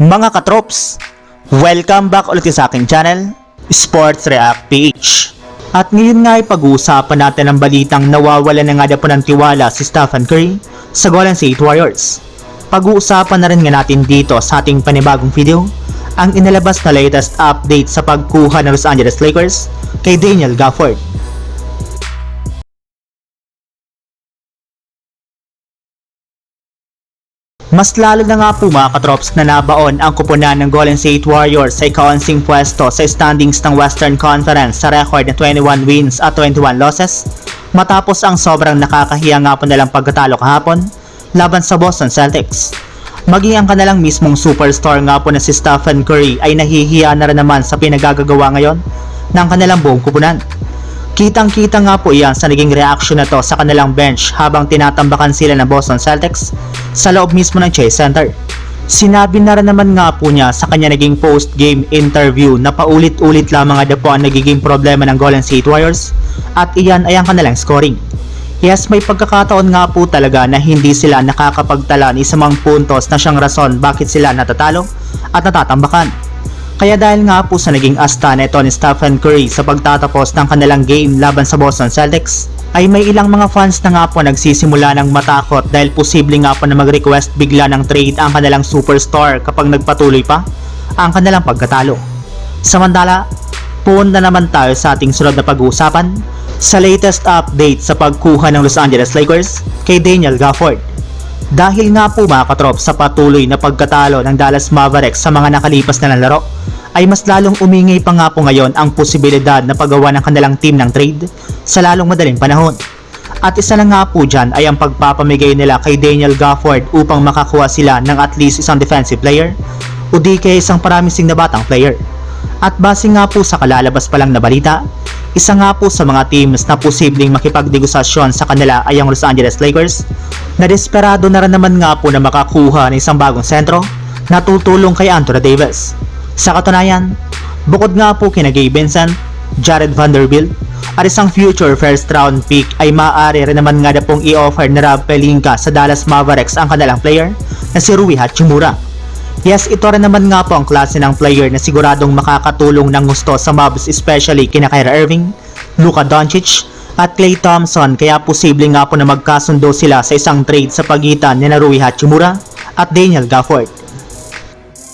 Mga katrops, welcome back ulit sa aking channel, Sports React PH. At ngayon nga ay pag-uusapan natin ang balitang nawawala na nga na po ng tiwala si Stephen Curry sa Golden State Warriors. Pag-uusapan na rin nga natin dito sa ating panibagong video ang inalabas na latest update sa pagkuha ng Los Angeles Lakers kay Daniel Gafford. Mas lalo na nga po mga katrops na nabaon ang kupunan ng Golden State Warriors sa ikawansing pwesto sa standings ng Western Conference sa record na 21 wins at 21 losses matapos ang sobrang nakakahiya nga po nilang pagkatalo kahapon laban sa Boston Celtics. Maging ang kanilang mismong superstar nga po na si Stephen Curry ay nahihiya na rin naman sa pinagagagawa ngayon ng kanilang buong kupunan. Kitang-kita nga po iyan sa naging reaction na to sa kanilang bench habang tinatambakan sila ng Boston Celtics sa loob mismo ng Chase Center. Sinabi na rin naman nga po niya sa kanya naging post-game interview na paulit-ulit lamang nga po ang nagiging problema ng Golden State Warriors at iyan ay ang kanilang scoring. Yes, may pagkakataon nga po talaga na hindi sila nakakapagtala ni isang puntos na siyang rason bakit sila natatalo at natatambakan. Kaya dahil nga po sa naging asta nito ni Stephen Curry sa pagtatapos ng kanilang game laban sa Boston Celtics, ay may ilang mga fans na nga po nagsisimula ng matakot dahil posible nga po na mag-request bigla ng trade ang kanilang superstar kapag nagpatuloy pa ang kanilang pagkatalo. Samantala, punta naman tayo sa ating sunod na pag-uusapan sa latest update sa pagkuha ng Los Angeles Lakers kay Daniel Gafford. Dahil nga po mga katrop sa patuloy na pagkatalo ng Dallas Mavericks sa mga nakalipas na laro, ay mas lalong umingay pa nga po ngayon ang posibilidad na paggawa ng kanilang team ng trade sa lalong madaling panahon. At isa na nga po dyan ay ang pagpapamigay nila kay Daniel Gafford upang makakuha sila ng at least isang defensive player o di kaya isang paramising na batang player. At base nga po sa kalalabas pa lang na balita, isa nga po sa mga teams na posibleng makipagdegosasyon sa kanila ay ang Los Angeles Lakers na desperado na rin naman nga po na makakuha ng isang bagong sentro na tutulong kay Anthony Davis. Sa katunayan, bukod nga po kina Gabe Vincent, Jared Vanderbilt, at isang future first round pick ay maaari rin naman nga na pong i-offer ni Rob Pelinka sa Dallas Mavericks ang kanilang player na si Rui Hachimura. Yes, ito rin naman nga po ang klase ng player na siguradong makakatulong ng gusto sa Mavs especially kina Kyrie Irving, Luka Doncic, at Klay Thompson kaya posible nga po na magkasundo sila sa isang trade sa pagitan ni Rui Hachimura at Daniel Gafford.